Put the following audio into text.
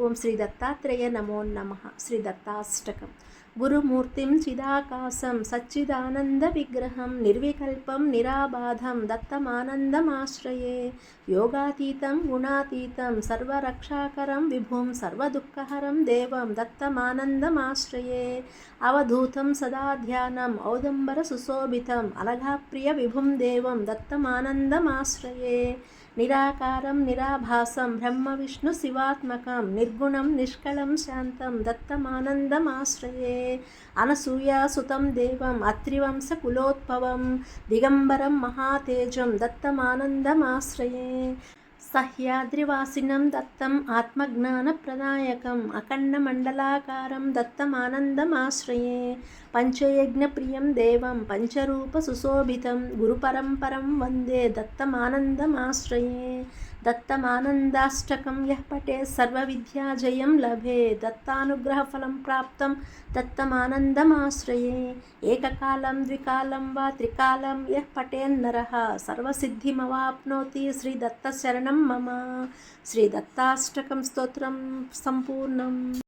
ఓం శ్రీ దత్తాత్రేయ నమో నమ. శ్రీ దత్తాష్టకం. గురుమూర్తిం చిదాకాశం సచ్చిదానంద విగ్రహం నిర్వికల్పం నిరాబాధం దత్తమానందమాశ్రయే. యోగాతీతం గుణాతీతం సర్వరక్షాకరం విభుం సర్వదుఃఖహరం దేవం దత్తమానందమాశ్రయే. అవధూతం సదా ధ్యానం ఔదంబర సుశోభితం అలఘాప్రియ విభుం దేవం దత్తమానందమాశ్రయే. నిరాకారం నిరాభాసం బ్రహ్మ విష్ణు శివాత్మకం నిర్గుణం నిష్కళం శాంతం దత్తమానందమాశ్రయే అనసూయాసుతం దేవం అత్రివంశ కులోద్భవం దిగంబరం మహాతేజం దత్తమానందమాశ్రయే సహ్యాద్రివాసినం దత్తం ఆత్మజ్ఞానప్రదాయకం అఖండమండలాకారం దత్తమానందమాశ్రయే పంచయజ్ఞప్రియం దేవం పంచరూప సుశోభితం గురుపరంపరం వందే దత్తమానందమాశ్రయే దత్తమానందాష్టకం యః పటే సర్వవిద్యాజయం లభే. దత్తానుగ్రహఫలం ప్రాప్తం దత్తమానందమాశ్రయే. ఏకకాలం ద్వికాలం వా త్రికాలం యః పటేన్నర సర్వసిద్ధిమవాప్నోతి శ్రీ దత్తశరణం శ్రీదత్తశరణం మమ శ్రీదత్తాష్టకం స్తోత్రం సంపూర్ణం